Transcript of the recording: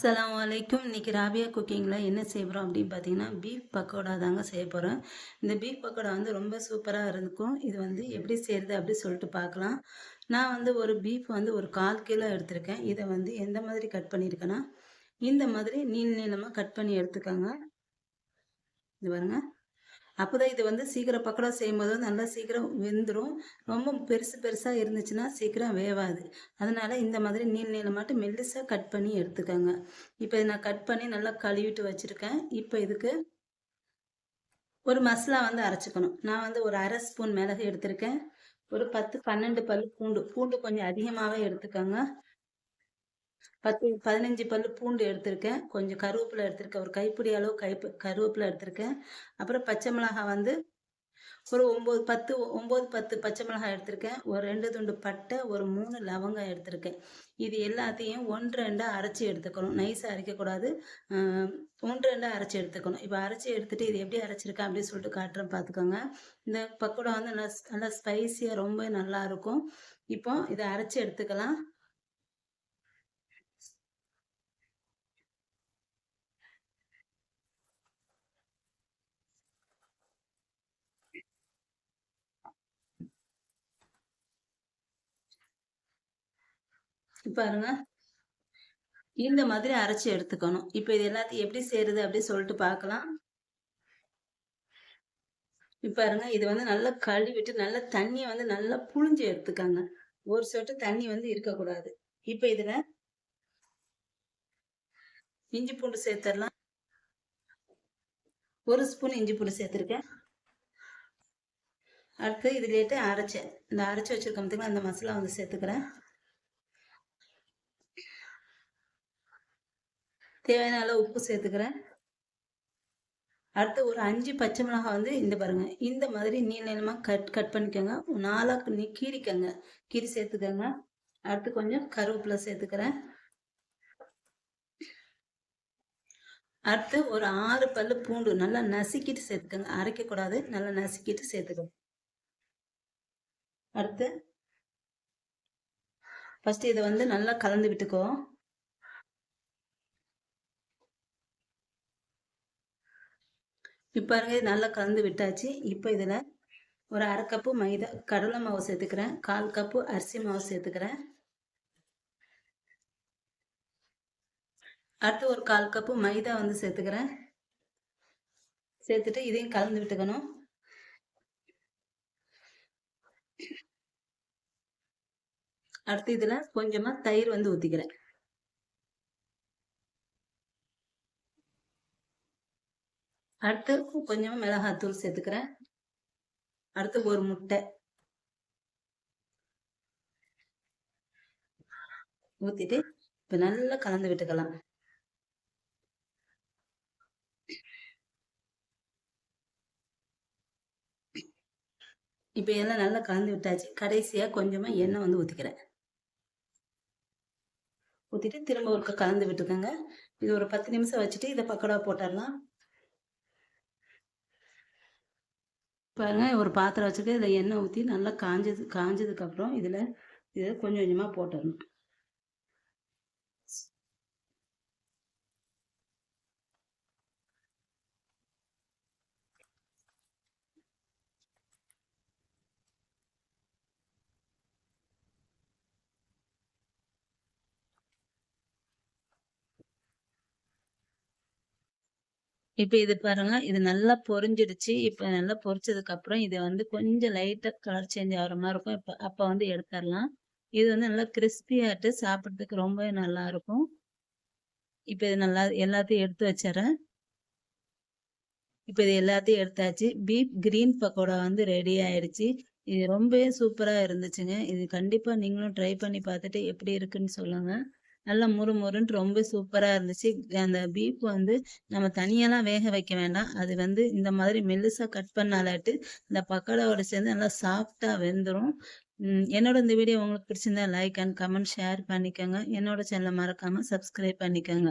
அஸ்லாம் வலைக்கும் இன்றைக்கி ராபியா குக்கிங்கில் என்ன செய்கிறோம் அப்படின்னு பார்த்தீங்கன்னா பீஃப் பக்கோடா தாங்க செய்ய போகிறோம் இந்த பீஃப் பக்கோடா வந்து ரொம்ப சூப்பராக இருக்கும். இது வந்து எப்படி செய்கிறது அப்படி சொல்லிட்டு பார்க்கலாம். நான் வந்து ஒரு பீஃப் வந்து ஒரு கால் கிலோ எடுத்திருக்கேன். இதை வந்து எந்த மாதிரி கட் பண்ணியிருக்கேன்னா இந்த மாதிரி நீள் நீளமாக கட் பண்ணி எடுத்துக்கோங்க. இது பாருங்கள் அப்போ தான் இது வந்து சீக்கிரம் பக்கோடா செய்யும்போது நல்லா சீக்கிரம் வெந்துடும் ரொம்ப பெருசு பெருசாக இருந்துச்சுன்னா சீக்கிரம் வேவாது. அதனால் இந்த மாதிரி நீள் நீளமாட்டு மெல்லிசாக கட் பண்ணி எடுத்துக்கோங்க. இப்போ இதை நான் கட் பண்ணி நல்லா கழுவிட்டு வச்சுருக்கேன். இப்போ இதுக்கு ஒரு மசாலா வந்து அரைச்சிக்கணும். நான் வந்து ஒரு அரை ஸ்பூன் மிளகு எடுத்திருக்கேன். ஒரு பத்து பன்னெண்டு பல் பூண்டு. பூண்டு கொஞ்சம் அதிகமாகவே எடுத்துக்கோங்க. பத்து பதினஞ்சு பல் பூண்டு எடுத்திருக்கேன். கொஞ்சம் கருவேப்பிலை எடுத்திருக்கேன். ஒரு கைப்பிடி அளவு கை கருவேப்பிலை எடுத்திருக்கேன். அப்புறம் பச்சை மிளகாய் வந்து ஒரு ஒம்பது பத்து ஒம்பது பத்து பச்சை மிளகாய் எடுத்திருக்கேன். ஒரு ரெண்டு துண்டு பட்டை ஒரு மூணு லவங்கம் எடுத்திருக்கேன். இது எல்லாத்தையும் ஒன்று ரெண்டாக அரைச்சி எடுத்துக்கணும். நைஸாக அரைக்கக்கூடாது. ஒன்று ரெண்டாக அரைச்சி எடுத்துக்கணும். இப்போ அரைச்சி எடுத்துகிட்டு இது எப்படி அரைச்சிருக்கேன் அப்படின்னு சொல்லிட்டு காட்டுறேன். பார்த்துக்கோங்க. இந்த பக்கோடா வந்து நல்லா நல்லா ஸ்பைஸியாக ரொம்ப நல்லாயிருக்கும் இப்போ இதை அரைச்சி எடுத்துக்கலாம். பாருங்க. இந்த மாதிரி அரைச்சி எடுத்துக்கணும். இப்போ இது எல்லாத்தையும் எப்படி செய்யறது அப்படி சொல்லிட்டு பார்க்கலாம். இப்போ பாருங்க இது வந்து நல்லா கழுவிட்டு நல்லா தண்ணியை வந்து நல்லா புழிஞ்சு எடுத்துக்காங்க. ஒரு சொட்டு தண்ணி வந்து இருக்கக்கூடாது. இப்போ இதில் இஞ்சி பூண்டு சேர்த்துடலாம். ஒரு ஸ்பூன் இஞ்சி பூண்டு சேர்த்துருக்கேன். அடுத்து இதுலேட்டு அரைச்சேன் இந்த அரைச்சி வச்சுருக்கோம் அந்த மசாலா வந்து சேர்த்துக்கிறேன். தேவையான அளவு உப்பு சேர்த்துக்கிறேன். அடுத்து ஒரு அஞ்சு பச்சை மிளகாய் வந்து இந்த பாருங்க. இந்த மாதிரி நீள நீளமாக கட் கட் பண்ணிக்கோங்க. நாலாக்கு நீ கீரிக்கங்க கீரி சேர்த்துக்கோங்க. அடுத்து கொஞ்சம் கருவேப்பிலை சேர்த்துக்கிறேன். அடுத்து ஒரு ஆறு பல்லு பூண்டு நல்லா நசுக்கிட்டு சேர்த்துக்கோங்க. அரைக்கக்கூடாது நல்லா நசுக்கிட்டு சேர்த்துக்கோங்க. அடுத்து ஃபஸ்ட்டு இதை வந்து நல்லா கலந்து விட்டுக்கோ. இப்போ பாருங்க நல்லா கலந்து விட்டாச்சு. இப்போ இதில் ஒரு அரை கப்பு மைதா கடலை மாவு சேர்த்துக்கிறேன். கால் கப்பு அரிசி மாவு சேர்த்துக்கிறேன். அடுத்து ஒரு கால் கப்பு மைதா வந்து சேர்த்துக்கிறேன். சேர்த்துட்டு இதையும் கலந்து விட்டுக்கணும். அடுத்து இதில் கொஞ்சமாக தயிர் வந்து ஊற்றிக்கிறேன் அடுத்து கொஞ்சம் மிளகாத்தூள் சேர்த்துக்கிறேன். அடுத்து ஒரு முட்டை. ஊத்திட்டு இப்ப நல்லா கலந்து விட்டுக்கலாம். இப்போ எல்லாம் நல்லா கலந்து விட்டாச்சு. கடைசியாக கொஞ்சமாக எண்ணெய் வந்து ஊற்றிக்கிறேன் ஊற்றிட்டு திரும்ப ஒரு கலந்து விட்டுக்கோங்க. இது ஒரு பத்து நிமிஷம் வச்சுட்டு இதை பக்கடா போட்டுடலாம். பாருங்கள் ஒரு பாத்திரம் வச்சுருக்கேன் இதில் எண்ணெய் ஊற்றி நல்லா காஞ்சது காஞ்சதுக்கப்புறம் இதில் இதை கொஞ்சம் கொஞ்சமாக போட்டுடணும். இப்போ இது பாருங்க இது நல்லா பொரிஞ்சிடுச்சு. இப்போ நல்லா பொரிச்சதுக்கு அப்புறம் இதை வந்து கொஞ்சம் லைட்டாக கலர் சேஞ்ச் ஆகிற மாதிரி இருக்கும். இப்போ அப்போ வந்து எடுத்துடலாம். இது வந்து நல்லா கிறிஸ்பியாட்டு சாப்பிட்றதுக்கு ரொம்பவே நல்லா இருக்கும். இப்போ இது நல்லா எல்லாத்தையும் எடுத்து வச்சிடறேன். இப்போ இது எல்லாத்தையும் எடுத்தாச்சு. பீப் கிரீன் பக்கோடா வந்து ரெடி ஆயிடுச்சு. இது ரொம்பவே சூப்பராக இருந்துச்சுங்க. இது கண்டிப்பாக நீங்களும் ட்ரை பண்ணி பார்த்துட்டு எப்படி இருக்குன்னு சொல்லுங்கள் நல்லா முறு ரொம்ப சூப்பராக இருந்துச்சு. அந்த பீப் வந்து நம்ம தனியெல்லாம் வேக வைக்க வேண்டாம். அது வந்து இந்த மாதிரி மெல்லுசாக கட் பண்ணாலாட்டு இந்த பக்கோடாவோட சேர்ந்து நல்லா சாஃப்டாக வெந்துடும் என்னோட இந்த வீடியோ உங்களுக்கு பிடிச்சிருந்தா லைக் அண்ட் கமெண்ட் ஷேர் பண்ணிக்கோங்க. என்னோட சேனலை மறக்காமல் சப்ஸ்கிரைப் பண்ணிக்கோங்க.